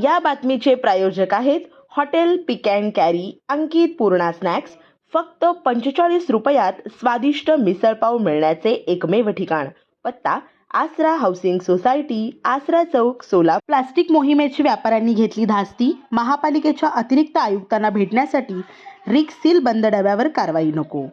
या बातमीचे प्रायोजक आहेत hotel pick and carry Ankit Purna snacks. फक्त पंचेचाळीस रुपयात स्वादिष्ट मिसळपाव मिळण्याचे एकमेव ठिकाण. पत्ता आसरा हाऊसिंग सोसायटी आसरा चौक सोला प्लास्टिक मोहिमेची व्यापाऱ्यांनी घेतली धास्ती. महापालिकेच्या अतिरिक्त आयुक्तांना भेटण्यासाठी रिक सील बंद डब्यावर कारवाई नको.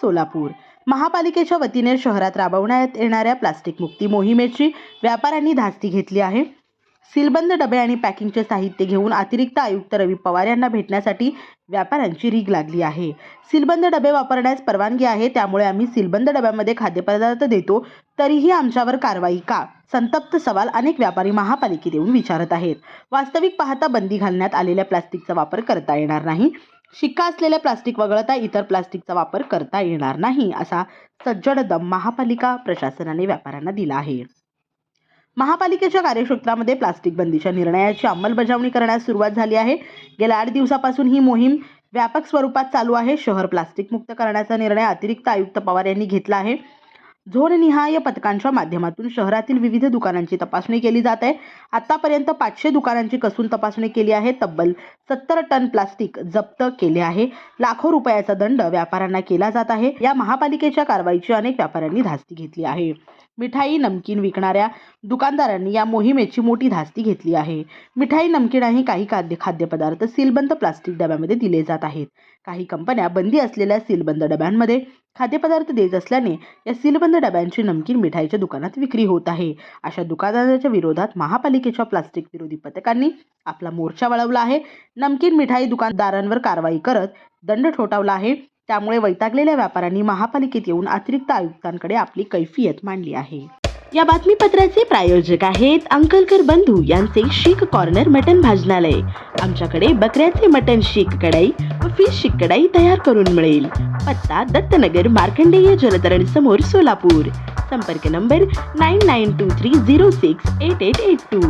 सोलापूर. महापालिकेच्या वतीने शहरात राबवण्यात येणाऱ्या प्लास्टिक मुक्ती मोहिमेची व्यापाऱ्यांनी धास्ती घेतली आहे. सीलबंद डबे आणि पॅकिंगचे साहित्य घेऊन अतिरिक्त आयुक्त रवी पवार यांना भेटण्यासाठी व्यापाऱ्यांची रीग लागली आहे. सीलबंद डबे वापरण्यास परवानगी आहे त्यामुळे आम्ही सीलबंद डब्यामध्ये खाद्यपदार्थ देतो तरीही आमच्यावर कारवाई का? संतप्त सवाल अनेक व्यापारी महापालिकेत येऊन विचारत आहेत. वास्तविक पाहता बंदी घालण्यात आलेल्या प्लास्टिकचा वापर करता येणार नाही. शिक्का असलेल्या प्लास्टिक वगळता इतर प्लास्टिकचा वापर करता येणार नाही असा सज्जड दम महापालिका प्रशासनाने व्यापाऱ्यांना दिला आहे. महापालिकेच्या कार्यक्षेत्रामध्ये प्लास्टिक बंदीच्या निर्णयाची अंमलबजावणी करण्यास सुरुवात झाली आहे. गेल्या आठ दिवसापासून ही मोहीम व्यापक स्वरूपात चालू आहे. शहर प्लास्टिक मुक्त करण्याचा निर्णय अतिरिक्त आयुक्त पवार यांनी घेतला आहे. झोननिहाय पथकांच्या माध्यमातून शहरातील विविध दुकानांची तपासणी केली जात आहे. आतापर्यंत पाचशे दुकानांची कसून तपासणी केली आहे. तब्बल सत्तर टन प्लास्टिक जप्त केले आहे. लाखो रुपयाचा दंड व्यापाऱ्यांना केला जात आहे. या महापालिकेच्या कारवाईची अनेक व्यापाऱ्यांनी धास्ती घेतली आहे. मिठाई नमकीन विकणाऱ्या दुकानदारांनी या मोहिमेची मोठी धास्ती घेतली आहे. मिठाई नमकीन आणि काही खाद्य खाद्यपदार्थ सीलबंद प्लास्टिक डब्यामध्ये दिले जात आहेत. काही कंपन्या बंदी असलेल्या सीलबंद डब्यांमध्ये खाद्यपदार्थ देत असल्याने या सीलबंद डब्यांची नमकीन मिठाईच्या दुकानात विक्री होत आहे. अशा दुकानदाराच्या विरोधात महापालिकेच्या प्लास्टिक विरोधी पथकांनी आपला मोर्चा वळवला आहे. नमकीन मिठाई दुकानदारांवर कारवाई करत दंड ठोठावला आहे. त्यामुळे वैतागलेल्या व्यापाऱ्यांनी महापालिकेत येऊन अतिरिक्त आयुक्तांकडे आपली कैफियत मांडली आहे. या बातमीपत्राचे प्रायोजक आहेत अंकलकर बंधू यांचे शीख कॉर्नर मटन भाजनालय. आमच्याकडे बकऱ्याचे मटन शीख कढाई फिश शिकडाई कढाई तयार करून मिळेल. पत्ता दत्तनगर मार्कंडेय जलतरण समोर सोलापूर. संपर्क number nine nine two three zero six eight eight eight two.